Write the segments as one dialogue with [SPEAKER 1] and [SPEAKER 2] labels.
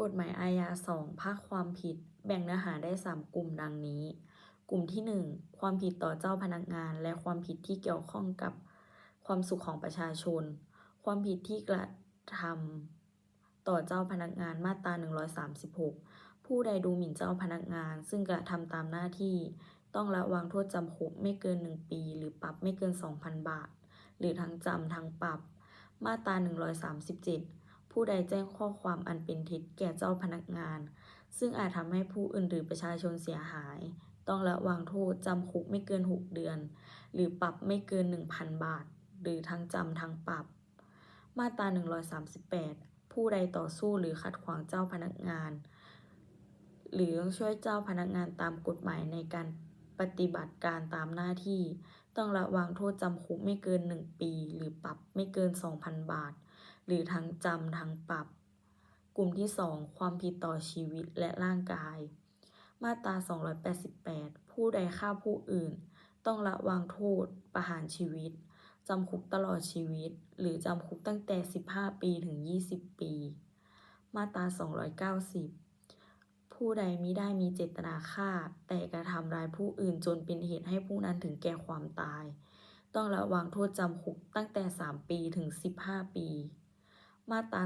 [SPEAKER 1] กฎหมายอาญา2ภาคความผิด แบ่งเนื้อหาได้ 3 กลุ่มดังนี้ กลุ่มที่ 1 ความผิดต่อเจ้าพนักงาน และความผิดที่เกี่ยวข้องกับความสุขของประชาชน ความผิดที่กระทำต่อเจ้าพนักงานมาตรา 136 ผู้ใดดูหมิ่นเจ้าพนักงาน ซึ่งกระทำตามหน้าที่ ต้องระวางโทษจำคุกไม่เกิน 1 ปี หรือปรับไม่เกิน 2,000 บาท หรือทั้งจำทั้งปรับ มาตรา 137 ผู้ใดแจ้งข้อความอันเป็นเท็จแก่เจ้าพนักงาน ซึ่งอาจทำให้ผู้อื่นหรือประชาชนเสียหาย ต้องระวางโทษจำคุกไม่เกิน 6 เดือน หรือปรับไม่เกิน 1,000 บาท หรือทั้งจำทั้งปรับ มาตรา 138 ผู้ใดต่อสู้หรือขัดขวางเจ้าพนักงาน หรือช่วยเจ้าพนักงานตามกฎหมายในการปฏิบัติการตามหน้าที่ ต้องระวางโทษจำคุกไม่เกิน 1 ปี หรือปรับไม่เกิน 2,000 บาท หรือทั้งจำทั้งปรับ กลุ่มที่ 2 ความผิดต่อชีวิตและร่างกาย มาตรา 288 ผู้ใดฆ่าผู้อื่น ต้องระวางโทษ ประหารชีวิต จำคุกตลอดชีวิต หรือจำคุกตั้งแต่ 15 ปีถึง 20 ปี มาตรา 290ผู้ใดมิได้มีเจตนาฆ่า แต่กระทำร้ายผู้อื่นจนเป็นเหตุให้ผู้นั้นถึงแก่ความตาย ต้องระวางโทษจำคุกตั้งแต่ 3 ปีถึง 15 ปี มาตรา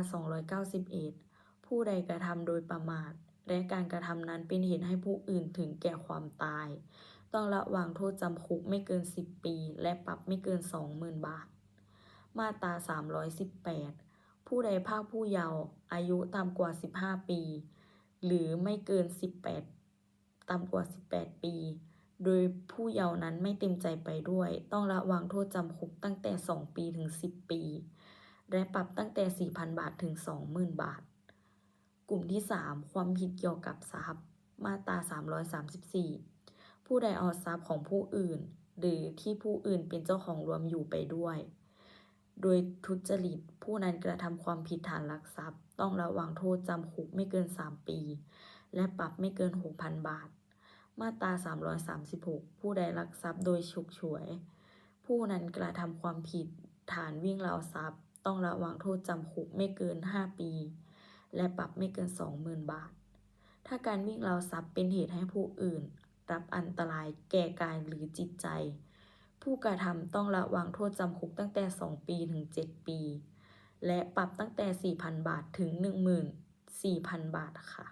[SPEAKER 1] 291 ผู้ใดกระทำโดยประมาท และการกระทำนั้นเป็นเหตุให้ผู้อื่นถึงแก่ความตาย ต้องระวางโทษจำคุกไม่เกิน 10 ปี และปรับไม่เกิน 20,000 บาท มาตรา 318 ผู้ใดพากผู้เยาว์อายุต่ำกว่า 15 ปี หรือไม่เกิน 18 ต่ำกว่า 18 ปี โดยผู้เยาว์นั้นไม่เต็มใจไปด้วย ต้องระวางโทษจำคุกตั้งแต่ 2 ปีถึง 10 ปี และปรับตั้งแต่ 4,000 บาทถึง 20,000 บาท กลุ่มที่ 3 ความผิดเกี่ยวกับทรัพย์ มาตรา 334 ผู้ใดเอาทรัพย์ของผู้อื่น หรือที่ผู้อื่นเป็นเจ้าของรวมอยู่ไปด้วย โดยทุจริตผู้นั้นกระทำความผิดฐานลักทรัพย์ ต้องระวางโทษจำคุกไม่เกิน 3 ปี และปรับไม่เกิน 6,000 บาท มาตรา 336 ผู้ใดลักทรัพย์โดยฉุกฉวย ผู้นั้นกระทำความผิดฐานวิ่งราวทรัพย์ ต้องระวังโทษจำคุกไม่เกิน 5 ปี และปรับไม่เกิน 20,000 บาท ถ้าการวิ่งราวทรัพย์เป็นเหตุให้ผู้อื่น รับอันตรายแก่กายหรือจิตใจ ผู้กระทำต้องระวังโทษจำคุกตั้งแต่ 2 ปีถึง 7 ปี และปรับตั้งแต่ 4,000 บาทถึง 14,000 บาทค่ะ